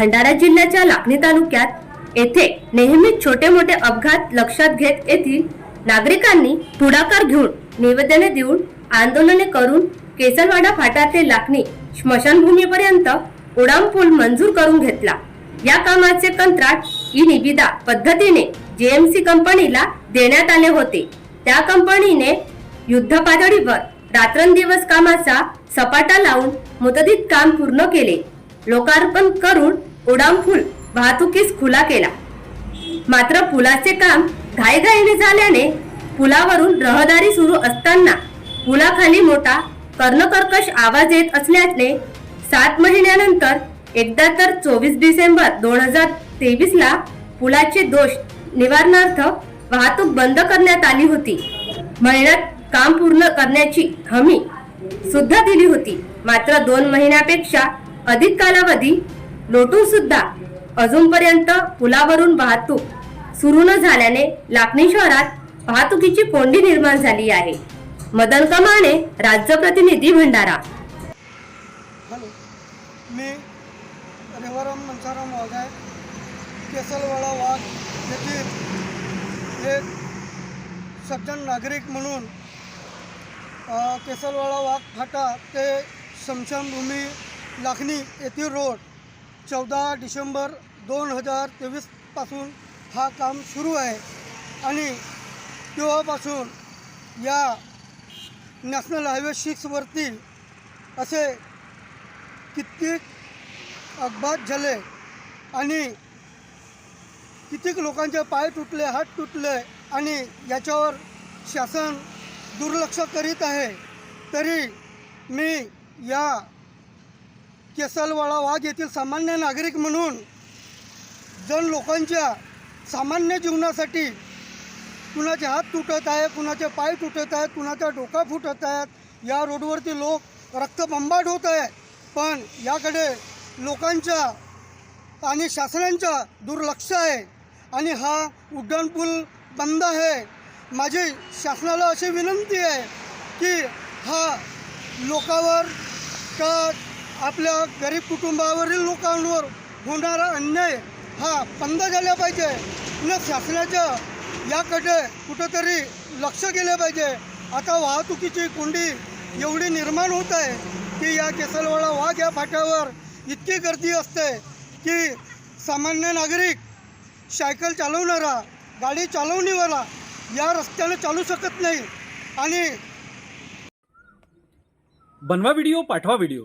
भंडारा जिल्ह्याच्या लाखणी तालुक्यात येथे नेहमीच छोटे मोठे अपघात लक्षात घेत येथील नागरिकांनी पुढाकार घेऊन निवेदने देऊन आंदोलने करून केसरवाडा फाटा ते स्मशानभूमीपर्यंत उडामपूल मंजूर करून घेतला. या कामाचे कंत्राट ई निविदा पद्धतीने जेएमसी कंपनीला देण्यात आले होते. त्या कंपनीने युद्ध पातळीवर रात्रंदिवस कामाचा सपाटा लावून मुदतीत काम पूर्ण केले. लोकार्पण करून उडानपूल वाहतुकीस खुला केला. मात्र पुलाचे काम घाईघाईने झाल्याने पुलावरून रहदारी सुरू असताना पुलाखाली मोठा कर्णकर्कश आवाज येत असल्याने सात महिन्यानंतर एकदा तर चोवीस डिसेंबर दोन हजार तेवीसला पुलाचे दोष निवारणार्थ वाहतूक बंद करण्यात आली होती. महिन्यात काम पूर्ण करण्याची हमी सुद्धा दिली होती. मात्र दोन महिन्यापेक्षा अधिक कालावधी लोटून सुद्धा अजूनपर्यंत पुलावरून वाहतूक सुरू न झाल्याने लाखणी शहरात वाहतुकीची कोंडी निर्माण झाली आहे. मदन कमाणे राज्य प्रतिनिधी भंडारा. हॅलो मी रेवाराम मनसाराम महोदय केसलवाडा वाघ येथील एक सज्जन नागरिक म्हणून केसलवाडा वाघ फाटा ते शमशानभूमी लाखणी येथील रोड चौदा डिसेंबर दोन हजार तेवीसपासून हा काम सुरू आहे. आणि तेव्हापासून या नॅशनल हायवे सिक्सवरती असे कित्येक अपघात झाले आणि कितीक लोकांचे पाय तुटले हात तुटले आणि याच्यावर शासन दुर्लक्ष करीत आहे. तरी मी या केसलवाडा वाघ येथील सामान्य नागरिक म्हणून जण लोकांच्या सामान्य जीवनासाठी कुणाचे हात तुटत आहे कुणाचे पाय तुटत आहेत कुणाचा डोका फुटत आहेत या रोडवरती लोक रक्तबंबाट होत आहे. पण याकडे लोकांच्या आणि शासनांचा दुर्लक्ष आहे आणि हा उड्डाणपूल बंद आहे. माझी शासनाला अशी विनंती आहे की हा लोकावर का आपल्या गरीब कुटुंबावरील लोकांवर होणारा अन्याय हा बंद झाला पाहिजे. न शासनाच्या याकडे कुठंतरी लक्ष गेलं पाहिजे. आता वाहतुकीची कोंडी एवढी निर्माण होत आहे की या केसलवाडा वाघ या फाट्यावर इतकी गर्दी असते की सामान्य नागरिक सायकल चालवणारा गाडी चालवणीवाला या रस्त्याने चालू शकत नाही. आणि बनवा व्हिडिओ पाठवा व्हिडिओ